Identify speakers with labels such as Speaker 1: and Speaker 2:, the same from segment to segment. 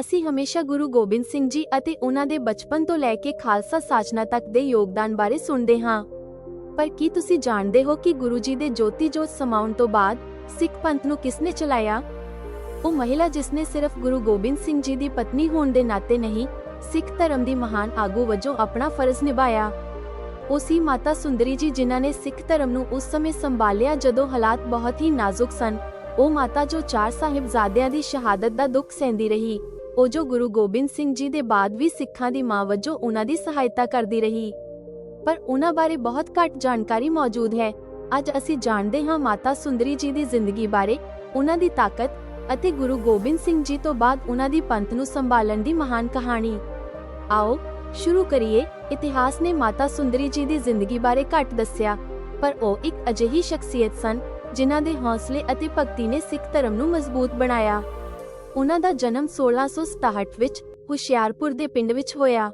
Speaker 1: ਅਸੀਂ ਹਮੇਸ਼ਾ ਗੁਰੂ ਗੋਬਿੰਦ ਸਿੰਘ ਜੀ ਅਤੇ ਉਹਨਾਂ ਦੇ ਬਚਪਨ ਤੋਂ ਲੈ ਕੇ ਖਾਲਸਾ ਸਾਜਨਾ ਤੱਕ ਦੇ ਯੋਗਦਾਨ ਬਾਰੇ ਸੁਣਦੇ ਹਾਂ। ਪਰ ਕੀ ਤੁਸੀਂ ਜਾਣਦੇ ਹੋ ਕਿ ਗੁਰੂ ਜੀ ਦੇ ਜੋਤੀ ਜੋਤ ਸਮਾਉਣ ਤੋਂ ਬਾਅਦ ਸਿੱਖ ਪੰਥ ਨੂੰ ਕਿਸ ਚਲਾਇਆ? ਉਹ ਮਹਿਲਾ ਜਿਸ ਸਿਰਫ ਗੁਰੂ ਗੋਬਿੰਦ ਸਿੰਘ ਜੀ ਦੀ ਪਤਨੀ ਹੋਣ ਦੇ ਨਾਤੇ ਨਹੀਂ, ਸਿੱਖ ਧਰਮ ਦੀ ਮਹਾਨ ਆਗੂ ਵਜੋਂ ਆਪਣਾ ਫਰਜ਼ ਨਿਭਾਇਆ। ਉਹ ਸੀ ਮਾਤਾ ਸੁੰਦਰੀ ਜੀ ਜਿਨ੍ਹਾਂ ਨੇ ਸਿੱਖ ਧਰਮ ਨੂੰ ਉਸ ਸਮੇਂ ਸੰਭਾਲਿਆ ਜਦੋਂ ਹਾਲਾਤ ਬਹੁਤ ਹੀ ਨਾਜ਼ੁਕ ਸਨ। ਉਹ ਮਾਤਾ ਜੋ ਚਾਰ ਸਾਹਿਬਜ਼ਾਦਿਆਂ ਦੀ ਸ਼ਹਾਦਤ ਦਾ ਦੁੱਖ ਸਹਿੰਦੀ ਰਹੀ। ਉਹ ਜੋ ਗੁਰੂ ਗੋਬਿੰਦ ਸਿੰਘ ਜੀ ਦੇ ਬਾਅਦ ਵੀ ਸਿੱਖਾਂ ਦੀ ਮਾਂ ਵਜੋਂ ਉਹਨਾਂ ਦੀ ਸਹਾਇਤਾ ਕਰਦੀ ਰਹੀ। ਪਰ ਉਹਨਾਂ ਬਾਰੇ ਬਹੁਤ ਘੱਟ ਜਾਣਕਾਰੀ ਮੌਜੂਦ ਹੈ। ਅੱਜ ਅਸੀਂ ਜਾਣਦੇ ਹਾਂ ਮਾਤਾ ਸੁੰਦਰੀ ਜੀ ਦੀ ਜ਼ਿੰਦਗੀ ਬਾਰੇ, ਉਹਨਾਂ ਦੀ ਤਾਕਤ ਅਤੇ ਗੁਰੂ ਗੋਬਿੰਦ ਸਿੰਘ ਜੀ ਤੋਂ ਬਾਅਦ ਉਹਨਾਂ ਦੀ ਪੰਥ ਨੂੰ ਸੰਭਾਲਣ ਦੀ ਮਹਾਨ ਕਹਾਣੀ। ਆਓ, ਸ਼ੁਰੂ ਕਰੀਏ। ਇਤਿਹਾਸ ਨੇ ਮਾਤਾ ਸੁੰਦਰੀ ਜੀ ਦੀ ਜ਼ਿੰਦਗੀ ਬਾਰੇ ਘੱਟ ਦੱਸਿਆ, ਪਰ ਉਹ ਇੱਕ ਅਜਿਹੀ ਸ਼ਖਸੀਅਤ ਸਨ, ਜਿਨ੍ਹਾਂ ਦੇ ਹੌਸਲੇ ਅਤੇ ਭਗਤੀ ਨੇ ਸਿੱਖ ਧਰਮ ਨੂੰ ਮਜ਼ਬੂਤ ਬਣਾਇਆ। ਉਹਨਾਂ ਦਾ ਜਨਮ 1667 ਵਿੱਚ ਹੁਸ਼ਿਆਰਪੁਰ ਦੇ ਪਿੰਡ ਵਿੱਚ ਹੋਇਆ।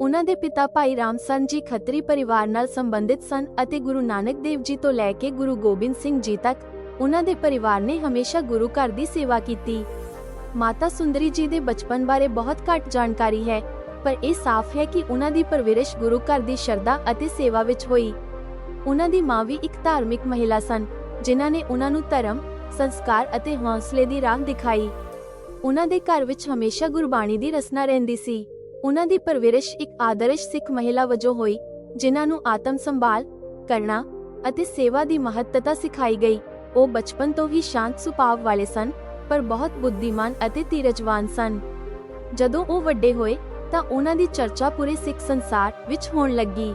Speaker 1: ਉਹਨਾਂ ਦੇ ਪਿਤਾ ਭਾਈ ਰਾਮ ਜੀ ਖੱਤਰੀ ਪਰਿਵਾਰ ਨਾਲ ਸੰਬੰਧਿਤ ਸਨ ਅਤੇ ਗੁਰੂ ਨਾਨਕ ਦੇਵ ਜੀ ਤੋਂ ਲੈ ਕੇ ਗੁਰੂ ਗੋਬਿੰਦ ਸਿੰਘ ਜੀ ਤੱਕ ਉਹਨਾਂ ਦੇ ਪਰਿਵਾਰ ਨੇ ਹਮੇਸ਼ਾ ਗੁਰੂ ਘਰ ਦੀ ਸੇਵਾ ਕੀਤੀ। ਮਾਤਾ ਸੁੰਦਰੀ ਜੀ ਦੇ ਬਚਪਨ ਬਾਰੇ ਬਹੁਤ ਘੱਟ ਜਾਣਕਾਰੀ ਹੈ, ਪਰ ਇਹ ਸਾਫ਼ ਹੈ ਕਿ ਉਹਨਾਂ ਦੀ ਪਰਵਰਿਸ਼ ਗੁਰੂ ਘਰ ਦੀ ਸ਼ਰਧਾ ਅਤੇ ਸੇਵਾ ਵਿੱਚ ਹੋਈ। ਉਹਨਾਂ ਦੀ ਮਾਂ ਵੀ ਇੱਕ ਧਾਰਮਿਕ ਮਹਿਲਾ ਸਨ, ਜਿਨ੍ਹਾਂ ਨੇ ਉਹਨਾਂ ਨੂੰ ਧਰਮ, ਸੰਸਕਾਰ ਅਤੇ ਹੌਸਲੇ ਦੀ ਰਾਹ ਦਿਖਾਈ। ਉਹਨਾਂ ਦੇ ਘਰ ਵਿੱਚ ਹਮੇਸ਼ਾ ਗੁਰਬਾਣੀ ਦੀ ਰਸਨਾ ਰਹਿੰਦੀ ਸੀ। ਉਹਨਾਂ ਦੀ ਪਰਵਰਿਸ਼ ਇੱਕ ਆਦਰਸ਼ ਸਿੱਖ ਮਹਿਲਾ ਵਜੋਂ ਹੋਈ, ਜਿਨ੍ਹਾਂ ਨੂੰ ਆਤਮ ਸੰਭਾਲ, ਕਰਨਾ ਅਤੇ ਸੇਵਾ ਦੀ ਮਹੱਤਤਾ ਸਿਖਾਈ ਗਈ। ਉਹ ਬਚਪਨ ਤੋਂ ਹੀ ਸ਼ਾਂਤ ਸੁਭਾਅ ਵਾਲੇ ਸਨ, ਪਰ ਬਹੁਤ ਬੁੱਧੀਮਾਨ ਅਤੇ ਧੀਰਜਵਾਨ ਸਨ। ਜਦੋਂ ਉਹ ਵੱਡੇ ਹੋਏ, ਤਾਂ ਉਹਨਾਂ ਦੀ ਚਰਚਾ ਪੂਰੇ ਸਿੱਖ ਸੰਸਾਰ ਵਿੱਚ ਹੋਣ ਲੱਗੀ।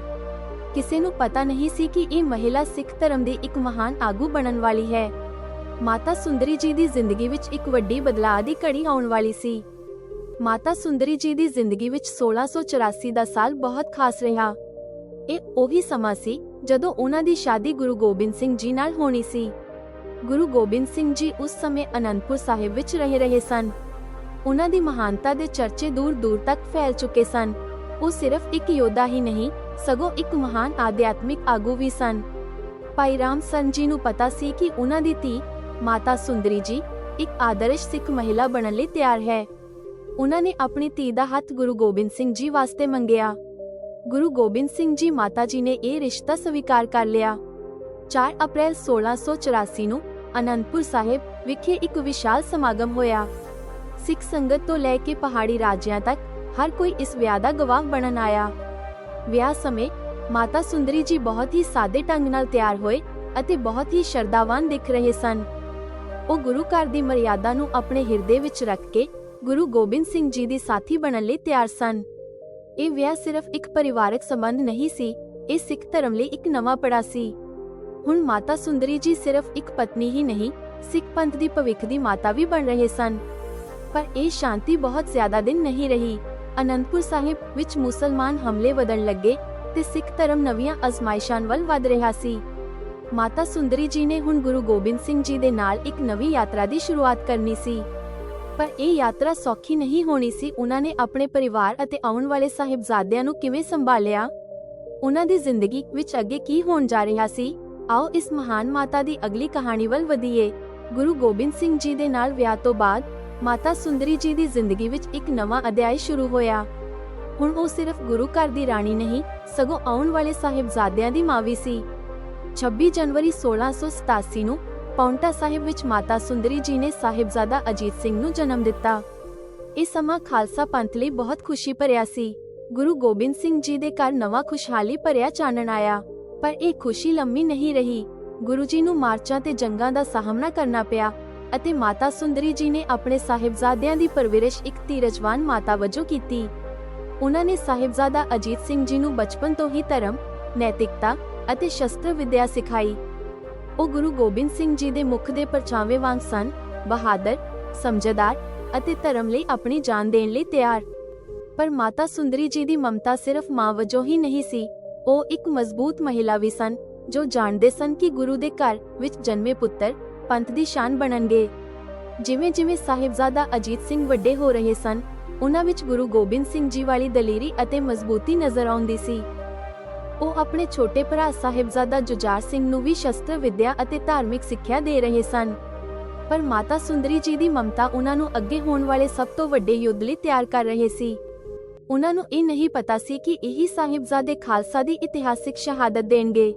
Speaker 1: ਕਿਸੇ ਨੂੰ ਪਤਾ ਨਹੀਂ ਸੀ ਕਿ ਇਹ ਮਹਿਲਾ ਸਿੱਖ ਧਰਮ ਦੀ ਇੱਕ ਮਹਾਨ ਆਗੂ ਬਣਨ ਵਾਲੀ ਹੈ। ਮਾਤਾ ਸੁੰਦਰੀ ਜੀ ਦੀ ਜ਼ਿੰਦਗੀ ਵਿੱਚ ਇੱਕ ਵੱਡੀ ਬਦਲਾਅ ਦੀ ਘੜੀ ਆਉਣ ਵਾਲੀ ਸੀ। ਮਾਤਾ ਸੁੰਦਰੀ ਜੀ ਦੀ ਜ਼ਿੰਦਗੀ ਵਿੱਚ 1684 ਦਾ ਸਾਲ ਬਹੁਤ ਖਾਸ ਰਿਹਾ। ਇਹ ਉਹੀ ਸਮਾਂ ਸੀ ਜਦੋਂ ਉਹਨਾਂ ਦੀ ਸ਼ਾਦੀ ਗੁਰੂ ਗੋਬਿੰਦ ਸਿੰਘ ਜੀ ਨਾਲ ਹੋਣੀ ਸੀ। ਗੁਰੂ ਗੋਬਿੰਦ ਸਿੰਘ ਜੀ ਉਸ ਸਮੇਂ ਅਨੰਦਪੁਰ ਸਾਹਿਬ ਵਿੱਚ ਰਹਿ ਰਹੇ ਸਨ। ਉਹਨਾਂ ਦੀ ਮਹਾਨਤਾ ਦੇ ਚਰਚੇ ਦੂਰ-ਦੂਰ ਤੱਕ ਫੈਲ ਚੁੱਕੇ ਸਨ। ਉਹ ਸਿਰਫ ਇੱਕ ਯੋਧਾ ਹੀ ਨਹੀਂ, ਸਗੋਂ ਇੱਕ ਮਹਾਨ ਆਧਿਆਤਮਿਕ ਆਗੂ ਵੀ ਸਨ। ਭਾਈ ਰਾਮ ਸਨ ਜੀ ਨੂੰ ਪਤਾ ਸੀ ਕਿ ਉਹਨਾਂ ਦੀ ਧੀ ਮਾਤਾ ਸੁੰਦਰੀ ਜੀ ਇੱਕ ਆਦਰਸ਼ ਸਿੱਖ ਮਹਿਲਾ ਬਣਨ ਲਈ ਤਿਆਰ ਹੈ। ਉਹਨਾਂ ਨੇ ਆਪਣੀ ਧੀ ਦਾ ਹੱਥ ਗੁਰੂ ਗੋਬਿੰਦ ਸਿੰਘ ਜੀ ਵਾਸਤੇ ਮੰਗਿਆ। ਗੁਰੂ ਗੋਬਿੰਦ ਸਿੰਘ ਜੀ ਮਾਤਾ ਜੀ ਨੇ ਇਹ ਰਿਸ਼ਤਾ ਸਵੀਕਾਰ ਕਰ ਲਿਆ। 4 ਅਪ੍ਰੈਲ 1684 ਨੂੰ ਅਨੰਦਪੁਰ ਸਾਹਿਬ ਵਿਖੇ ਇੱਕ ਵਿਸ਼ਾਲ ਸਮਾਗਮ ਹੋਇਆ। ਸਿੱਖ ਸੰਗਤ ਤੋਂ ਲੈ ਕੇ ਪਹਾੜੀ ਰਾਜਿਆਂ ਤੱਕ ਹਰ ਕੋਈ ਇਸ ਵਿਆਹ ਦਾ ਗਵਾਹ ਬਣਨ ਆਇਆ। ਵਿਆਹ ਸਮੇਂ ਮਾਤਾ ਸੁੰਦਰੀ ਜੀ ਬਹੁਤ ਹੀ ਸਾਦੇ ਢੰਗ ਨਾਲ ਤਿਆਰ ਹੋਏ ਅਤੇ ਬਹੁਤ ਹੀ ਸ਼ਰਧਾਵਾਨ ਦਿਖ ਰਹੇ ਸਨ। ਉਹ ਗੁਰੂ ਘਰ ਦੀ ਮਰਿਆਦਾ ਨੂੰ ਆਪਣੇ ਹਿਰਦੇ ਵਿੱਚ ਰੱਖ ਕੇ ਗੁਰੂ ਗੋਬਿੰਦ ਸਿੰਘ ਜੀ ਦੇ ਸਾਥੀ ਬਣਨ ਲਈ ਤਿਆਰ ਸਨ। ਇਹ ਵਿਆਹ ਸਿਰਫ ਇੱਕ ਪਰਿਵਾਰਕ ਸੰਬੰਧ ਨਹੀਂ ਸੀ, ਇਹ ਸਿੱਖ ਧਰਮ ਲਈ ਇੱਕ ਨਵਾਂ ਪੜਾ ਸੀ। ਹੁਣ ਮਾਤਾ ਸੁੰਦਰੀ ਜੀ ਸਿਰਫ ਇੱਕ ਪਤਨੀ ਹੀ ਨਹੀਂ, ਸਿੱਖ ਪੰਥ ਦੀ ਭਵਿੱਖ ਦੀ ਮਾਤਾ ਵੀ ਬਣ ਰਹੇ ਸਨ। ਪਰ ਇਹ ਸ਼ਾਂਤੀ ਬਹੁਤ ਜ਼ਿਆਦਾ ਦਿਨ ਨਹੀਂ ਰਹੀ। ਅਨੰਦਪੁਰ ਸਾਹਿਬ ਵਿੱਚ ਮੁਸਲਮਾਨ ਹਮਲੇ ਵਧਣ ਲੱਗੇ ਤੇ ਸਿੱਖ ਧਰਮ ਨਵੀਆਂ ਅਜ਼ਮਾਇਸ਼ਾਂ ਵੱਲ ਵਧ ਰਿਹਾ ਸੀ। ਮਾਤਾ ਸੁੰਦਰੀ ਜੀ ਨੇ ਹੁਣ ਗੁਰੂ ਗੋਬਿੰਦ ਸਿੰਘ ਜੀ ਦੇ ਨਾਲ ਇੱਕ ਨਵੀਂ ਯਾਤਰਾ ਦੀ ਸ਼ੁਰੂਆਤ ਕਰਨੀ ਸੀ। ਪਰ ਇਹ ਯਾਤਰਾ ਸੌਖੀ ਨਹੀਂ ਹੋਣੀ ਸੀ। ਉਹਨਾਂ ਨੇ ਆਪਣੇ ਪਰਿਵਾਰ ਅਤੇ ਆਉਣ ਵਾਲੇ ਸਾਹਿਬਜ਼ਾਦਿਆਂ ਨੂੰ ਕਿਵੇਂ ਸੰਭਾਲਿਆ? ਉਹਨਾਂ ਦੀ ਜ਼ਿੰਦਗੀ ਵਿੱਚ ਅੱਗੇ ਕੀ ਹੋਣ ਜਾ ਰਿਹਾ ਸੀ? ਆਓ ਇਸ ਮਹਾਨ ਮਾਤਾ ਦੀ ਅਗਲੀ ਕਹਾਣੀ ਵੱਲ ਵਧੀਏ। ਗੁਰੂ ਗੋਬਿੰਦ ਸਿੰਘ ਜੀ ਦੇ ਨਾਲ ਵਿਆਹ ਤੋਂ ਬਾਅਦ ਮਾਤਾ ਸੁੰਦਰੀ ਜੀ ਦੀ ਜ਼ਿੰਦਗੀ ਵਿੱਚ ਇੱਕ ਨਵਾਂ ਅਧਿਆਇ ਸ਼ੁਰੂ ਹੋਇਆ। ਹੁਣ ਉਹ ਸਿਰਫ ਗੁਰੂ ਘਰ ਦੀ ਰਾਣੀ ਨਹੀਂ, ਸਗੋਂ ਆਉਣ ਵਾਲੇ ਸਾਹਿਬਜ਼ਾਦਿਆਂ ਦੀ ਮਾਂ ਵੀ ਸੀ। 26 ਜਨਵਰੀ 1687 ਨੂੰ ਪੌਂਟਾ ਸਾਹਿਬ ਵਿੱਚ ਮਾਤਾ ਸੁੰਦਰੀ ਜੀ ਨੇ ਸਾਹਿਬਜ਼ਾਦਾ ਅਜੀਤ ਸਿੰਘ ਨੂੰ ਜਨਮ ਦਿੱਤਾ। ਇਹ ਸਮਾਂ ਖਾਲਸਾ ਪੰਥ ਲਈ ਬਹੁਤ ਖੁਸ਼ੀ ਭਰਿਆ ਸੀ। ਗੁਰੂ ਗੋਬਿੰਦ ਸਿੰਘ ਜੀ ਦੇ ਘਰ ਨਵਾਂ ਖੁਸ਼ਹਾਲੀ ਭਰਿਆ ਚਾਨਣ ਆਇਆ। ਪਰ ਇਹ ਖੁਸ਼ੀ ਲੰਮੀ ਨਹੀਂ ਰਹੀ। ਗੁਰੂ ਜੀ ਨੂੰ ਮਾਰਚਾਂ ਤੇ ਜੰਗਾਂ ਦਾ ਸਾਹਮਣਾ ਕਰਨਾ ਪਿਆ ਅਤੇ ਮਾਤਾ ਸੁੰਦਰੀ ਜੀ ਨੇ ਆਪਣੇ ਸਾਹਿਬਜ਼ਾਦਿਆਂ ਦੀ ਪਰਵਰਿਸ਼ ਇੱਕ ਧੀਰਜਵਾਨ ਮਾਤਾ ਵਜੋਂ ਕੀਤੀ। ਉਹਨਾਂ ਨੇ ਸਾਹਿਬਜ਼ਾਦਾ ਅਜੀਤ ਸਿੰਘ ਜੀ ਨੂੰ ਬਚਪਨ ਤੋਂ ਹੀ ਧਰਮ, ਨੈਤਿਕਤਾ ਅਤੇ ਸ਼ਸਤਰ ਵਿਦਿਆ ਸਿਖਾਈ। ਉਹ ਗੁਰੂ ਗੋਬਿੰਦ ਸਿੰਘ ਜੀ ਦੇ ਮੁਖ ਦੇ ਪਰਛਾਵੇਂ ਵਾਂਗ ਸਨ, ਬਹਾਦਰ, ਸਮਝਦਾਰ ਅਤੇ ਧਰਮ ਲਈ ਆਪਣੀ ਜਾਨ ਦੇਣ ਲਈ ਤਿਆਰ। ਪਰ ਮਾਤਾ ਸੁੰਦਰੀ ਜੀ ਦੀ ਮਮਤਾ ਸਿਰਫ ਮਾਂ ਵਜੋਂ ਹੀ ਨਹੀਂ ਸੀ, ਉਹ ਇੱਕ ਮਜ਼ਬੂਤ ਮਹਿਲਾ ਵੀ ਸਨ, ਜੋ ਜਾਣਦੇ ਸਨ ਕਿ ਗੁਰੂ ਦੇ ਘਰ ਵਿੱਚ ਜਨਮੇ ਪੁੱਤਰ ਪੰਥ ਦੀ ਸ਼ਾਨ ਬਣਨਗੇ। ਜਿਵੇਂ-ਜਿਵੇਂ ਸਾਹਿਬਜ਼ਾਦਾ ਅਜੀਤ ਸਿੰਘ ਵੱਡੇ ਹੋ ਰਹੇ ਸਨ, ਉਹਨਾਂ ਵਿੱਚ ਗੁਰੂ ਗੋਬਿੰਦ ਸਿੰਘ ਜੀ ਵਾਲੀ ਦਲੇਰੀ ਅਤੇ ਮਜ਼ਬੂਤੀ ਨਜ਼ਰ ਆਉਂਦੀ ਸੀ। ਉਹ ਆਪਣੇ ਛੋਟੇ ਭਰਾ ਸਾਹਿਬਜ਼ਾਦਾ ਜੁਝਾਰ ਸਿੰਘ ਨੂੰ ਵੀ ਸ਼ਸਤਰ, ਵਿਦਿਆ ਅਤੇ ਧਾਰਮਿਕ ਸਿੱਖਿਆ ਦੇ ਰਹੇ ਸਨ। ਪਰ ਮਾਤਾ ਸੁੰਦਰੀ ਜੀ ਦੀ ਮਮਤਾ ਉਹਨਾਂ ਨੂੰ ਅੱਗੇ ਹੋਣ ਵਾਲੇ ਸਭ ਤੋਂ ਵੱਡੇ ਯੁੱਧ ਲਈ ਤਿਆਰ ਕਰ ਰਹੇ ਸੀ। ਉਹਨਾਂ ਨੂੰ ਇਹ ਨਹੀਂ ਪਤਾ ਸੀ ਕਿ ਇਹੀ ਸਾਹਿਬਜ਼ਾਦੇ ਖਾਲਸਾ ਦੀ ਇਤਿਹਾਸਿਕ ਸ਼ਹਾਦਤ ਦੇਣਗੇ।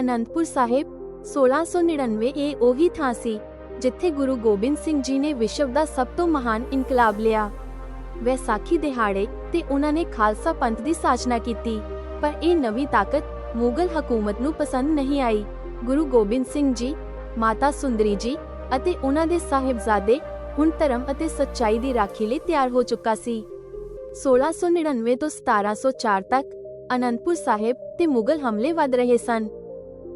Speaker 1: ਅਨੰਦਪੁਰ ਸਾਹਿਬ 1699 ਇਹ ਉਹੀ ਥਾਂ ਸੀ, ਜਿੱਥੇ ਗੁਰੂ ਗੋਬਿੰਦ ਸਿੰਘ ਜੀ ਨੇ ਵਿਸ਼ਵ ਦਾ ਸਭ ਤੋਂ ਮਹਾਨ ਇਨਕਲਾਬ ਲਿਆ। ਵੈਸਾਖੀ ਦਿਹਾੜੇ ਤੇ ਉਹਨਾਂ ਨੇ ਖਾਲਸਾ ਪੰਥ ਦੀ ਸਾਜਨਾ ਕੀਤੀ। ਪਰ ਇਹ ਨਵੀਂ ਤਾਕਤ ਮੁਗਲ ਹਕੂਮਤ ਨੂੰ ਪਸੰਦ ਨਹੀਂ ਆਈ। ਗੁਰੂ ਗੋਬਿੰਦ ਸਿੰਘ ਜੀ, ਮਾਤਾ ਸੁੰਦਰੀ ਜੀ ਅਤੇ ਉਹਨਾਂ ਦੇ ਸਾਹਿਬਜ਼ਾਦੇ ਹੁਣ ਧਰਮ ਅਤੇ ਸੱਚਾਈ ਦੀ ਰਾਖੀ ਲਈ ਤਿਆਰ ਹੋ ਚੁੱਕਾ ਸੀ। 1699 ਤੋਂ 1704 ਤੱਕ ਅਨੰਦਪੁਰ ਸਾਹਿਬ ਤੇ ਮੁਗਲ ਹਮਲੇ ਵੱਧ ਰਹੇ ਸਨ।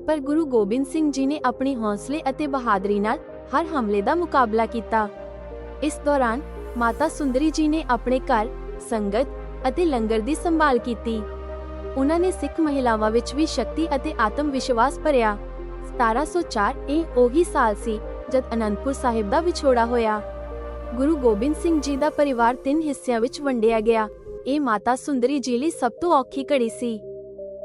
Speaker 1: ਪਰ ਗੁਰੂ ਗੋਬਿੰਦ ਸਿੰਘ ਜੀ ਨੇ ਆਪਣੀ ਹੌਸਲੇ ਅਤੇ ਬਹਾਦਰੀ ਨਾਲ ਹਰ ਹਮਲੇ ਦਾ ਮੁਕਾਬਲਾ ਕੀਤਾ। ਇਸ ਦੌਰਾਨ ਮਾਤਾ ਸੁੰਦਰੀ ਜੀ ਨੇ ਆਪਣੇ ਘਰ, ਸੰਗਤ ਅਤੇ ਲੰਗਰ ਦੀ ਸੰਭਾਲ ਕੀਤੀ। ਉਹਨਾਂ ਨੇ ਸਿੱਖ ਮਹਿਲਾਵਾਂ ਵਿੱਚ ਵੀ ਸ਼ਕਤੀ ਅਤੇ ਆਤਮ ਵਿਸ਼ਵਾਸ ਭਰਿਆ। 1704 ਇਹ ਉਹੀ ਸਾਲ ਸੀ ਜਦ ਅਨੰਦਪੁਰ ਸਾਹਿਬ ਦਾ ਵਿਛੋੜਾ ਹੋਇਆ। ਗੁਰੂ ਗੋਬਿੰਦ ਸਿੰਘ ਜੀ ਦਾ ਪਰਿਵਾਰ ਤਿੰਨ ਹਿੱਸਿਆਂ ਵਿੱਚ ਵੰਡਿਆ ਗਿਆ। ਇਹ ਮਾਤਾ ਸੁੰਦਰੀ ਜੀ ਲਈ ਸਭ ਤੋਂ ਔਖੀ ਘੜੀ ਸੀ।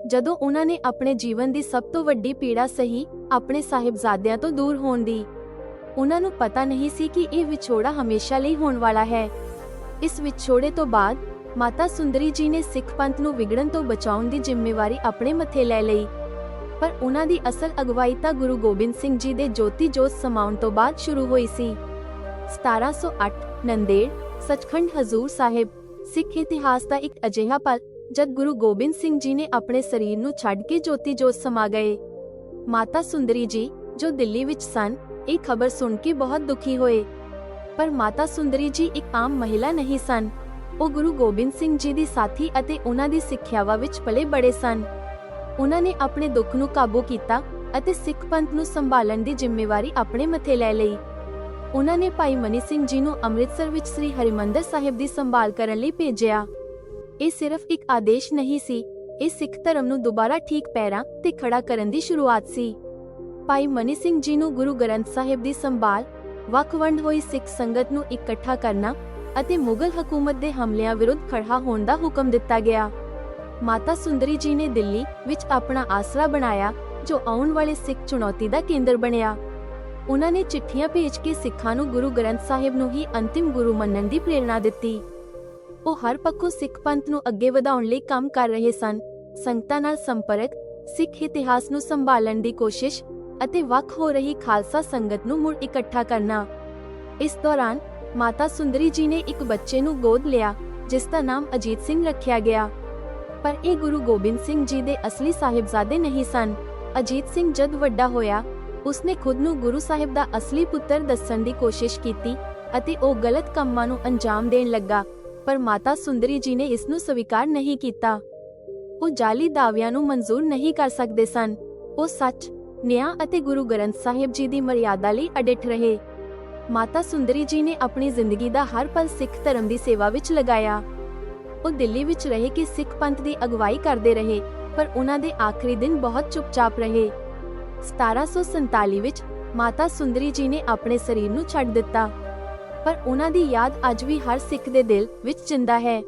Speaker 1: ਜਦੋਂ ਉਹਨਾਂ ਨੇ ਆਪਣੇ ਜੀਵਨ ਦੀ ਸਭ ਤੋਂ ਵੱਡੀ ਪੀੜਾ ਸਹੀ ਆਪਣੇ ਸਾਹਿਬਜ਼ਾਦਿਆਂ ਤੋਂ ਦੂਰ ਹੋਣ ਦੀ। ਉਹਨਾਂ ਨੂੰ ਪਤਾ ਨਹੀਂ ਸੀ ਕਿ ਇਹ ਵਿਛੋੜਾ ਹਮੇਸ਼ਾ ਲਈ ਹੋਣ ਵਾਲਾ ਹੈ। ਇਸ ਵਿਛੋੜੇ ਤੋਂ ਬਾਅਦ ਮਾਤਾ ਸੁੰਦਰੀ ਜੀ ਨੇ ਸਿੱਖ ਪੰਥ ਨੂੰ ਵਿਗੜਨ ਤੋਂ ਬਚਾਉਣ ਦੀ ਜ਼ਿੰਮੇਵਾਰੀ ਆਪਣੇ ਮੱਥੇ ਲੈ ਲਈ। ਪਰ ਉਹਨਾਂ ਦੀ ਅਸਲ ਅਗਵਾਈ ਤਾਂ ਗੁਰੂ ਗੋਬਿੰਦ ਸਿੰਘ ਜੀ ਦੇ ਜੋਤੀ ਜੋਤ ਸਮਾਉਣ ਤੋਂ ਬਾਅਦ ਸ਼ੁਰੂ ਹੋਈ ਸੀ। 1708 ਨੰਦੇੜ, ਸਚਖੰਡ ਹਜ਼ੂਰ ਸਾਹਿਬ, ਸਿੱਖ ਇਤਿਹਾਸ ਦਾ ਇੱਕ ਅਜਿਹਾ ਪਲ, ਜਦ ਗੁਰੂ ਗੋਬਿੰਦ ਸਿੰਘ ਜੀ ਨੇ ਆਪਣੇ ਸਰੀਰ ਨੂੰ ਛੱਡ ਕੇ ਜੋਤੀ ਜੋਤ ਸਮਾ ਗਏ। ਮਾਤਾ ਸੁੰਦਰੀ ਜੀ, ਜੋ ਦਿੱਲੀ ਵਿੱਚ ਸਨ, ਇਹ ਖਬਰ ਸੁਣ ਕੇ ਬਹੁਤ ਦੁਖੀ ਹੋਏ। ਪਰ ਮਾਤਾ ਸੁੰਦਰੀ ਜੀ ਇੱਕ ਆਮ ਮਹਿਲਾ ਨਹੀਂ ਸਨ। ਉਹ ਗੁਰੂ ਗੋਬਿੰਦ ਸਿੰਘ ਜੀ ਦੀ ਸਾਥੀ ਅਤੇ ਉਹਨਾਂ ਦੀ ਸਿੱਖਿਆਵਾਂ ਵਿੱਚ ਪਲੇ ਬੜੇ ਸਨ। ਉਹਨਾਂ ਨੇ ਆਪਣੇ ਦੁੱਖ ਨੂੰ ਕਾਬੂ ਕੀਤਾ ਅਤੇ ਸਿੱਖ ਪੰਥ ਨੂੰ ਸੰਭਾਲਣ ਦੀ ਜ਼ਿੰਮੇਵਾਰੀ ਆਪਣੇ ਮੱਥੇ ਲੈ ਲਈ। ਉਹਨਾਂ ਨੇ ਭਾਈ ਮਨੀ ਸਿੰਘ ਜੀ ਨੂੰ ਅੰਮ੍ਰਿਤਸਰ ਵਿੱਚ ਸ੍ਰੀ ਹਰਿਮੰਦਰ ਸਾਹਿਬ ਦੀ ਸੰਭਾਲ ਕਰਨ ਲਈ ਭੇਜਿਆ। ਇਹ ਸਿਰਫ ਇੱਕ ਆਦੇਸ਼ ਨਹੀਂ ਸੀ, ਇਹ ਸਿੱਖ ਧਰਮ ਨੂੰ ਦੁਬਾਰਾ ਠੀਕ ਪੈਰਾਂ ਤੇ ਖੜਾ ਕਰਨ ਦੀ ਸ਼ੁਰੂਆਤ ਸੀ। ਭਾਈ ਮਨੀ ਸਿੰਘ ਜੀ ਨੂੰ ਗੁਰੂ ਗ੍ਰੰਥ ਸਾਹਿਬ ਦੀ ਸੰਭਾਲ ਵੱਖ ਵੰਡ ਹੋਈ ਸਿੱਖ ਸੰਗਤ ਨੂੰ ਇਕੱਠਾ ਕਰਨਾ ਅਤੇ ਮੁਗਲ ਹਕੂਮਤ ਦੇ ਹਮਲਿਆਂ ਵਿਰੁੱਧ ਖੜਾ ਹੋਣ ਦਾ ਹੁਕਮ ਦਿੱਤਾ ਗਿਆ। ਮਾਤਾ ਸੁੰਦਰੀ ਜੀ ਨੇ ਦਿੱਲੀ ਵਿੱਚ ਆਪਣਾ ਆਸਰਾ ਬਣਾਇਆ, ਜੋ ਆਉਣ ਵਾਲੇ ਸਿੱਖ ਚੁਣੌਤੀ ਦਾ ਕੇਂਦਰ ਬਣਿਆ। ਉਹਨਾਂ ਨੇ ਚਿੱਠੀਆਂ ਭੇਜ ਕੇ ਸਿੱਖਾਂ ਨੂੰ ਗੁਰੂ ਗ੍ਰੰਥ ਸਾਹਿਬ ਨੂੰ ਹੀ ਅੰਤਿਮ ਗੁਰੂ ਮੰਨਣ ਦੀ ਪ੍ਰੇਰਣਾ ਦਿੱਤੀ। ਉਹ ਹਰ ਪੱਖੋਂ ਸਿੱਖ ਪੰਥ ਨੂੰ ਅੱਗੇ ਵਧਾਉਣ ਲਈ ਕੰਮ ਕਰ ਰਹੇ ਸਨ। ਸੰਗਤਾਂ ਨਾਲ ਸੰਪਰਕ, ਸਿੱਖ ਇਤਿਹਾਸ ਨੂੰ ਸੰਭਾਲਣ ਦੀ ਕੋਸ਼ਿਸ਼ ਅਤੇ ਵੱਖ ਹੋ ਰਹੀ ਖਾਲਸਾ ਸੰਗਤ ਨੂੰ ਮੁੜ ਇਕੱਠਾ ਕਰਨਾ। ਇਸ ਦੌਰਾਨ ਮਾਤਾ ਸੁੰਦਰੀ ਜੀ ਨੇ ਇੱਕ ਬੱਚੇ ਨੂੰ ਗੋਦ ਲਿਆ, ਜਿਸ ਦਾ ਨਾਮ ਅਜੀਤ ਸਿੰਘ ਰੱਖਿਆ ਗਿਆ। ਪਰ ਇਹ ਗੁਰੂ ਗੋਬਿੰਦ ਸਿੰਘ ਜੀ ਦੇ ਅਸਲੀ ਸਾਹਿਬਜ਼ਾਦੇ ਨਹੀਂ ਸਨ। ਅਜੀਤ ਸਿੰਘ ਜਦ ਵੱਡਾ ਹੋਇਆ, ਉਸਨੇ ਖੁਦ ਨੂੰ ਗੁਰੂ ਸਾਹਿਬ ਦਾ ਅਸਲੀ ਪੁੱਤਰ ਦੱਸਣ ਦੀ ਕੋਸ਼ਿਸ਼ ਕੀਤੀ ਅਤੇ ਉਹ ਗਲਤ ਕੰਮਾਂ ਨੂੰ ਅੰਜਾਮ ਦੇਣ ਲੱਗਾ, ਪਰ ਮਾਤਾ ਸੁੰਦਰੀ ਜੀ ਨੇ ਇਸ ਨੂੰ ਸਵੀਕਾਰ ਨਹੀਂ ਕੀਤਾ। ਉਹ ਜਾਲੀ ਦਾਅਵਿਆਂ ਨੂੰ ਮਨਜ਼ੂਰ ਨਹੀਂ ਕਰ ਸਕਦੇ ਸਨ। ਉਹ ਸੱਚ, ਨਿਆਂ ਅਤੇ ਗੁਰੂ ਗ੍ਰੰਥ ਸਾਹਿਬ ਜੀ ਦੀ ਮਰਿਆਦਾ ਲਈ ਅਡਿੱਠ ਰਹੇ। ਮਾਤਾ ਸੁੰਦਰੀ ਜੀ ਨੇ ਆਪਣੀ ਜ਼ਿੰਦਗੀ ਦਾ ਹਰ ਪਲ ਸਿੱਖ ਧਰਮ ਦੀ ਸੇਵਾ ਵਿੱਚ ਲਗਾਇਆ। ਉਹ ਦਿੱਲੀ ਵਿੱਚ ਰਹੇ ਕਿ ਸਿੱਖ ਪੰਥ ਦੀ ਅਗਵਾਈ ਕਰਦੇ ਰਹੇ, ਪਰ ਉਹਨਾਂ ਦੇ ਆਖਰੀ ਦਿਨ ਬਹੁਤ ਚੁੱਪਚਾਪ ਰਹੇ। 1747 ਵਿੱਚ ਮਾਤਾ ਸੁੰਦਰੀ ਜੀ ਨੇ ਆਪਣੇ ਸਰੀਰ ਨੂੰ ਛੱਡ ਦਿੱਤਾ। ਪਰ ਉਹਨਾਂ ਦੀ ਯਾਦ ਅੱਜ ਵੀ ਹਰ ਸਿੱਖ ਦੇ ਦਿਲ ਵਿੱਚ ਜਿੰਦਾ ਹੈ।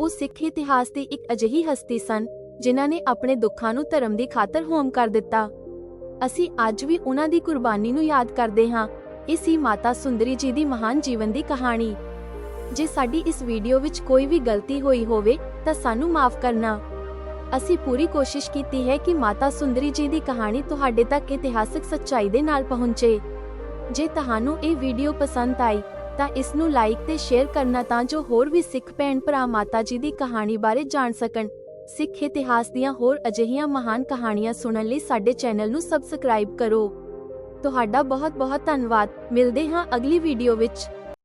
Speaker 1: ਉਹ ਸਿੱਖ ਇਤਿਹਾਸ ਦੀ ਇੱਕ ਅਜਿਹੀ ਹਸਤੀ ਸਨ, ਜਿਨ੍ਹਾਂ ਨੇ ਆਪਣੇ ਦੁੱਖਾਂ ਨੂੰ ਧਰਮ ਦੀ ਖਾਤਰ ਹੋਮ ਕਰ ਦਿੱਤਾ। ਅਸੀਂ ਅੱਜ ਵੀ ਉਹਨਾਂ ਦੀ ਕੁਰਬਾਨੀ ਨੂੰ ਯਾਦ ਕਰਦੇ ਹਾਂ। ਇਹ ਸੀ ਮਾਤਾ ਸੁੰਦਰੀ ਜੀ ਦੀ ਮਹਾਨ ਜੀਵਨ ਦੀ ਕਹਾਣੀ। ਜੇ ਸਾਡੀ ਇਸ ਵੀਡੀਓ ਵਿੱਚ ਕੋਈ ਵੀ ਗਲਤੀ ਹੋਈ ਹੋਵੇ, ਤਾਂ ਸਾਨੂੰ ਮਾਫ ਕਰਨਾ। ਅਸੀਂ ਪੂਰੀ ਕੋਸ਼ਿਸ਼ ਕੀਤੀ ਹੈ ਕਿ ਮਾਤਾ ਸੁੰਦਰੀ ਜੀ ਦੀ ਕਹਾਣੀ ਤੁਹਾਡੇ ਤੱਕ ਇਤਿਹਾਸਿਕ ਸੱਚਾਈ ਦੇ ਨਾਲ ਪਹੁੰਚੇ। ਜੇ ਤੁਹਾਨੂੰ ਇਹ ਵੀਡੀਓ ਪਸੰਦ ਆਈ, ਤਾਂ ਇਸ ਨੂੰ ਲਾਈਕ ਤੇ ਸ਼ੇਅਰ ਕਰਨਾ ਤਾਂ ਜੋ ਹੋਰ ਵੀ ਸਿੱਖ ਭੈਣ ਭਰਾ ਮਾਤਾ ਜੀ ਦੀ ਕਹਾਣੀ ਬਾਰੇ ਜਾਣ ਸਕਣ। ਸਿੱਖ ਇਤਿਹਾਸ ਦੀਆਂ ਹੋਰ ਅਜਿਹੀਆਂ ਮਹਾਨ ਕਹਾਣੀਆਂ ਸੁਣਨ ਲਈ ਸਾਡੇ ਚੈਨਲ ਨੂੰ ਸਬਸਕ੍ਰਾਈਬ ਕਰੋ। ਤੁਹਾਡਾ ਬਹੁਤ ਬਹੁਤ ਧੰਨਵਾਦ। ਮਿਲਦੇ ਹਾਂ ਅਗਲੀ ਵੀਡੀਓ ਵਿੱਚ।